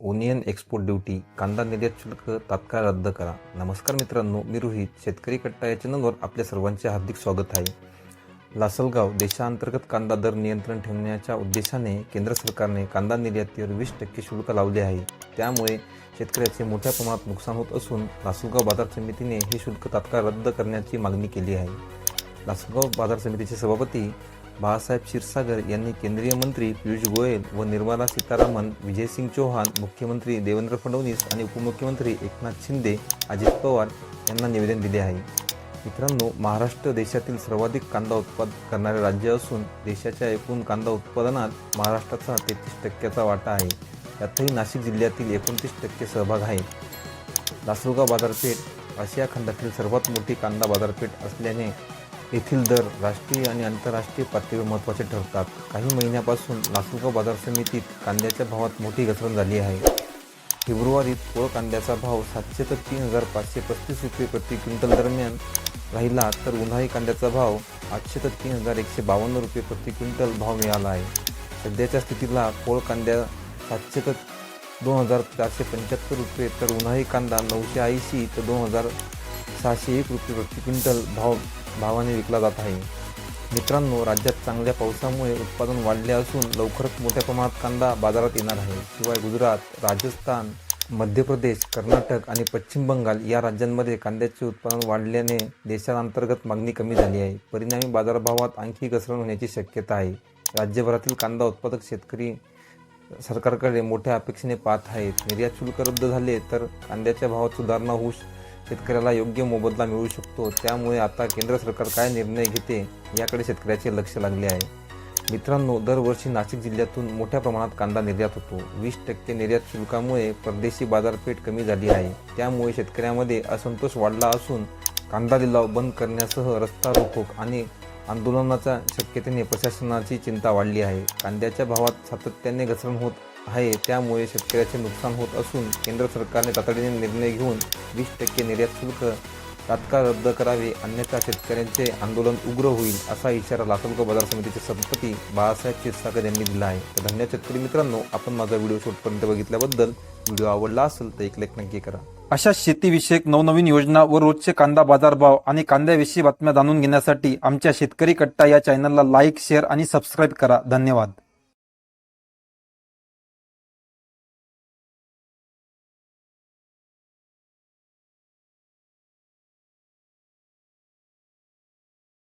Onion export duty कांदा निर्यात शुल्क तात्काळ रद्द करा. नमस्कार मित्रांनो मी रोहित शेतकरी कट्टा या चॅनलवर आपल्या सर्वांचे हार्दिक स्वागत आहे. लासलगाव देशांतर्गत कांदा दर नियंत्रण ठेवण्याच्या उद्देशाने केंद्र सरकारने कांदा निर्यातीवर वीस टक्के शुल्क लावले आहे. त्यामुळे शेतकऱ्याचे मोठ्या प्रमाणात नुकसान होत असून लासलगाव बाजार समितीने हे शुल्क तात्काळ रद्द करण्याची मागणी केली आहे. लासलगाव बाजार समितीचे सभापती बाळासाहेब क्षीरसागर यांनी केंद्रीय मंत्री पियुष गोयल व निर्मला सीतारामन विजयसिंग चौहान मुख्यमंत्री देवेंद्र फडणवीस आणि उपमुख्यमंत्री एकनाथ शिंदे अजित पवार यांना निवेदन दिले आहे. मित्रांनो महाराष्ट्र देशातील सर्वाधिक कांदा उत्पादन करणारे राज्य असून देशाच्या एकूण कांदा उत्पादनात महाराष्ट्राचा तेहतीस टक्क्याचा वाटा आहे. यातही नाशिक जिल्ह्यातील एकोणतीस टक्के सहभाग आहे. लासलगाव बाजारपेठ आशिया खंडातील सर्वात मोठी कांदा बाजारपेठ असल्याने येथील दर राष्ट्रीय आणि आंतरराष्ट्रीय पातळीवर महत्त्वाचे ठरतात. काही महिन्यापासून लासलगाव बाजार समितीत कांद्याच्या भावात मोठी घसरण झाली आहे. फेब्रुवारीत पोळ कांद्याचा भाव सातशे ते तीन हजार पाचशे पस्तीस रुपये प्रति क्विंटल दरम्यान राहिला तर उन्हाळी कांद्याचा भाव आठशे ते तीन हजार एकशे बावन्न रुपये प्रति क्विंटल भाव मिळाला आहे. सध्याच्या स्थितीला पोळ कांद्या सातशे ते दोन हजार चारशे पंच्याहत्तर रुपये तर उन्हाळी कांदा नऊशे ऐंशी ते दोन हजार सहाशे एक रुपये प्रति क्विंटल भाव भावाने विकला जात आहे. मित्रांनो राज्यात चांगल्या पावसामुळे उत्पादन वाढले असून लवकरच मोठ्या प्रमाणात कांदा बाजारात येणार आहे. शिवाय गुजरात राजस्थान मध्य प्रदेश कर्नाटक आणि पश्चिम बंगाल या राज्यांमध्ये कांद्याचे उत्पादन वाढल्याने देशांतर्गत मागणी कमी झाली आहे. परिणामी बाजारभावात आणखी घसरण होण्याची शक्यता आहे. राज्यभरातील कांदा उत्पादक शेतकरी सरकारकडे मोठ्या अपेक्षेने पाहत आहेत. निर्यात शुल्क रद्द झाले तर कांद्याच्या भावात सुधारणा होऊ शेतकऱ्याला योग्य मोबदला मिळू शकतो. त्यामुळे आता केंद्र सरकार काय निर्णय घेते याकडे शेतकऱ्याचे लक्ष लागले आहे. मित्रांनो दरवर्षी नाशिक जिल्ह्यातून मोठ्या प्रमाणात कांदा निर्यात होतो. वीस टक्के निर्यात शुल्कामुळे परदेशी बाजारपेठ कमी झाली आहे. त्यामुळे शेतकऱ्यामध्ये असंतोष वाढला असून कांदा लिलाव बंद करण्यासह रस्ता रोको आणि आंदोलनाच्या शक्यतेने प्रशासनाची चिंता वाढली आहे. कांद्याच्या भावात सातत्याने घसरण होत आहे. त्यामुळे शेतकऱ्याचे नुकसान होत असून केंद्र सरकारने तातडीने निर्णय घेऊन वीस टक्के निर्यात शुल्क तात्काळ रद्द करावे. अन्यथा शेतकऱ्यांचे आंदोलन उग्र होईल असा इशारा लासलगाव बाजार समितीचे सभापती बाळासाहेब क्षीरसागर यांनी दिला आहे. तर धन्यवाद शेतकरी मित्रांनो आपण माझा व्हिडिओ शेवटपर्यंत बघितल्याबद्दल व्हिडिओ आवडला असेल तर एक लाईक नक्की करा. अशा शेतीविषयक नवनवीन योजना व रोजचे कांदा बाजारभाव आणि कांद्याविषयी बातम्या जाणून घेण्यासाठी आमच्या शेतकरी कट्टा या चॅनलला लाईक शेअर आणि सबस्क्राईब करा. धन्यवाद.